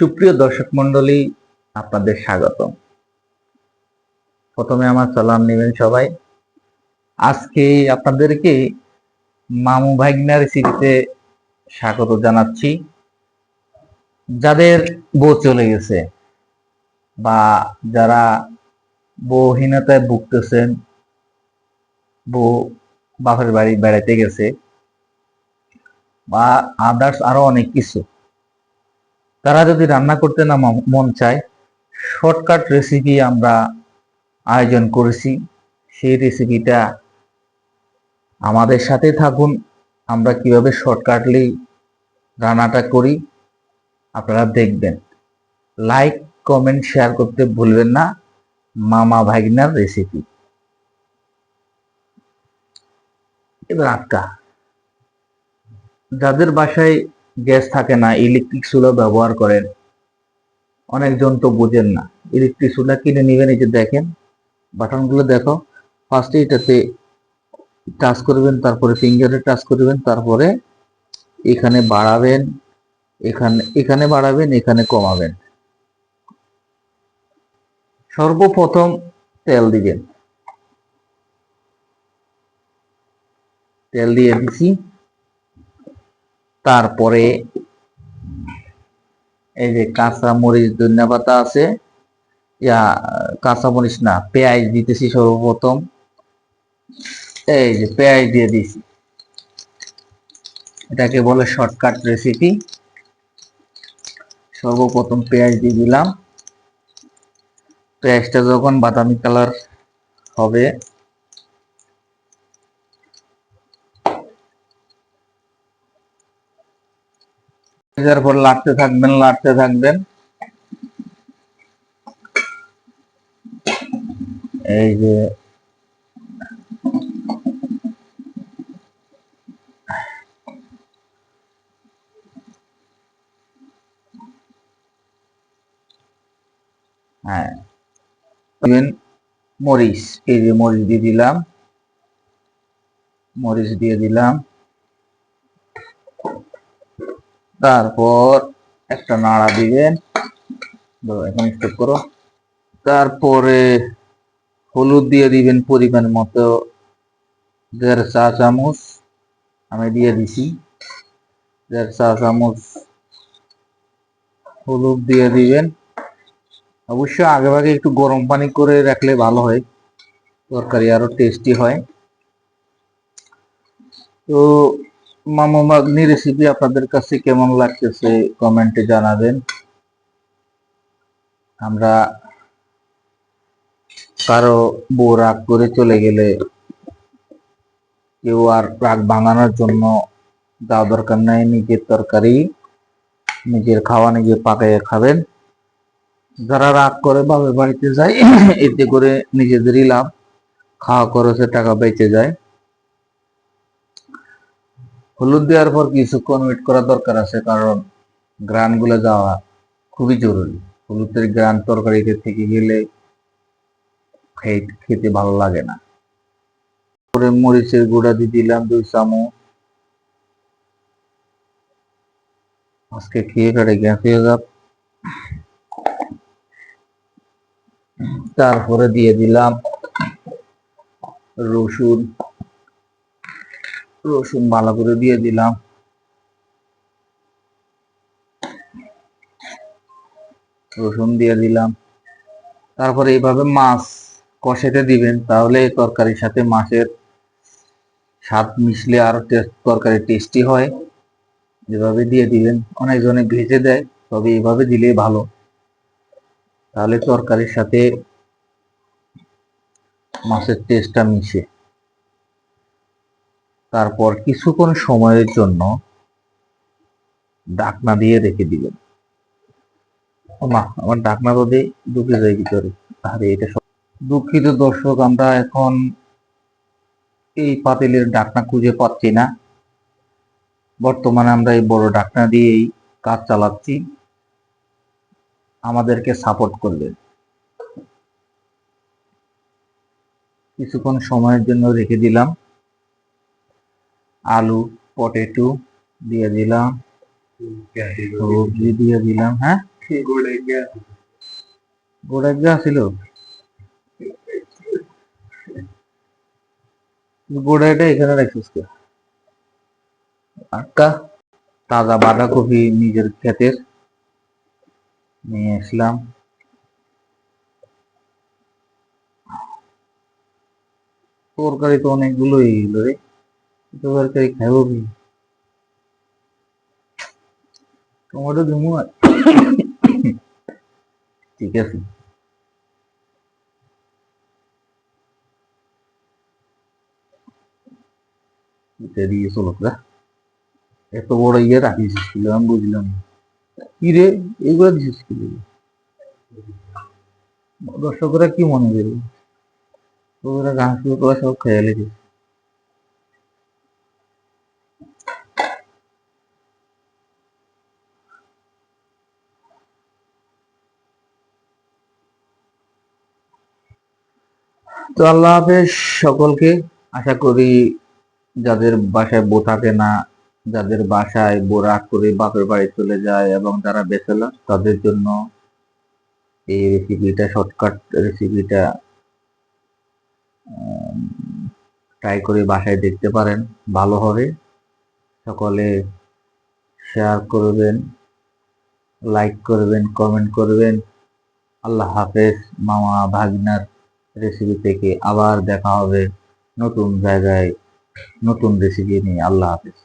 সুপ্রিয় দর্শক মন্ডলী আপনাদের স্বাগতম। প্রথমে আমার সালাম নেবেন সবাই। আজকে আপনাদেরকে মামু ভাইগনা রেসিপিতে স্বাগত জানাচ্ছি। যাদের বউ চলে গেছে বা যারা বউহীনতায় ভুগতেছেন, বউ বাপের বাড়ি বেড়াইতে গেছে বা আদার্স আরও অনেক কিছু। তারা যদি রান্না করতে না মন চায় শর্টকাট রেসিপি আমরা আয়োজন করেছি। সেই রেসিপিটা আমাদের সাথে থাকুন। আমরা কীভাবে শর্টকাটলি রান্নাটা করি, আপনারা দেখবেন। লাইক কমেন্ট শেয়ার করতে ভুলবেন না। মামা ভাগিনার রেসিপি এবার আটকা। যাদের বাসায় গ্যাস থাকে না ইলেকট্রিক চুলা ব্যবহার করেন। অনেকজন তো বোঝেন না ইলেকট্রিক চুলা কিনে নেবেন এই যে দেখেন, বাটনগুলো দেখো ফার্স্টে এটাতে টাচ করবেন, তারপরে ফিঙ্গারে টাচ করবেন, তারপরে এখানে বাড়াবেন, এখানে এখানে বাড়াবেন, এখানে কমাবেন। সর্বপ্রথম তেল দিবেন। তেল দিয়ে দিছি তারপরে এই যে কাঁচা মরিচ ধনিয়া পাতা আছে। ইয়া কাঁচা মরিচ না, পেঁয়াজ দিতেছি সর্বপ্রথম। এই যে পেঁয়াজ দিয়ে দিছি। এটাকে বলে শর্টকাট রেসিপি সর্বপ্রথম পেঁয়াজ দিয়ে দিলাম। পেঁয়াজটা যখন বাদামি কালার হবে ভাজার পর লাড়তে থাকবেন লাড়তে থাকবেন। এই যে হ্যাঁ মরিচ, এই যে মরিচ দিয়ে দিলাম। মরিচ দিয়ে দিলাম। তারপর একটা নাড়া দিবেন। এখন স্টপ করো। তারপরে হলুদ দিয়ে দিবেন পরিমাণ মতো দেড় চা চামচ। আমি দিয়ে দিছি। দেড় চা চামচ হলুদ দিয়ে দিবেন। অবশ্যই আগে ভাগে একটু গরম পানি করে রাখলে ভালো হয়। তরকারি আরও টেস্টি হয়। তো মামা মাগনি রেসিপি আপনাদের কাছে কেমন লাগতেছে কমেন্টে জানাবেন। আমরা কারও বউ রাগ করে চলে গেলে কেউ আর রাগ ভাঙানোর জন্য যাওয়া দরকার নাই, নিজের তরকারি, নিজের খাওয়া নিজে পাকাইয়ে খাবেন। যারা রাগ করে বাবার বাড়িতে যায়, এতে করে নিজেদেরই লাভ। খাওয়া খরচে টাকা বেঁচে যায়। হলুদ দেওয়ার পর কিছুক্ষণ ওয়েট করা দরকার আছে, কারণ গ্রানগুলো যাওয়া খুবই জরুরি। হলুদের গ্রান তরকারিতে থেকে গেলে খেতে ভালো লাগে না। পরে মরিচের গুঁড়া দিয়ে দিলাম দুই চামচ। আজকে খেয়ে ফেটে গ্যাস হয়ে যাক তারপরে দিয়ে দিলাম রসুন। রসুন ভালো করে দিয়ে দিলাম। রসুন দিয়ে দিলাম। তারপরে এইভাবে মাছ কষাতে দিবেন, তাহলে তরকারির সাথে মাছের স্বাদ মিশলে আরও তরকারি টেস্টি হয়। এভাবে দিয়ে দিবেন অনেকজনে ভেজে দেয়, তবে এভাবে দিলেই ভালো। তাহলে তরকারির সাথে মাছের টেস্টটা মিশে। তারপর কিছুক্ষণ সময়ের জন্য ডাকনা দিয়ে রেখে দিবেন মা আমার ডাকনা রোদে ঢুকে যায় ভিতরে। আরে, এটা দুঃখিত দর্শক, আমরা এখন এই পাতিলের ডাকনা খুঁজে পাচ্ছি না। বর্তমানে আমরা এই বড় ডাকনা দিয়েই কাজ চালাচ্ছি। আমাদেরকে সাপোর্ট করবেন। কিছুক্ষণ সময়ের জন্য রেখে দিলাম। আলু পটেটো দিয়ে দিলাম। সবজি দিয়ে দিলাম হ্যাঁ? গোড়ায় গা ছিল। গোড়াইটা এখানে রাখছিস কে? আটকা তাজা বাঁধাকপি নিজের ক্ষেতের। নিয়ে আসলাম। তরকারি তো অনেকগুলোই এলো রে। তরকারি খাব কি টমেটো দিমু ঠিক আছে এটা দিয়ে এত বড় ইয়ে রাখিস ছিল আমি বুঝলাম না। কি রে এইগুলো দিছিস কি? দর্শকরা কি মনে করবে ওরা গান শুরু করা সব খেয়াল রেখে তো আল্লাহ হাফেজ, সকলকে আশা করি যাদের বাসায় বউ থাকে না, যাদের বাসায় বউ রাগ করে বাপের বাড়ি চলে যায় এবং যারা বেচেলার তাদের জন্য এই রেসিপিটা শর্টকাট রেসিপিটা ট্রাই করে বাসায় দেখতে পারেন, ভালো হবে। সকলে শেয়ার করবেন লাইক করবেন কমেন্ট করবেন। আল্লাহ হাফেজ, মামা, ভাগিনার রেসিপি থেকে আবার দেখা হবে নতুন জায়গায় নতুন রেসিপি নিয়ে। আল্লাহ হাফেজ।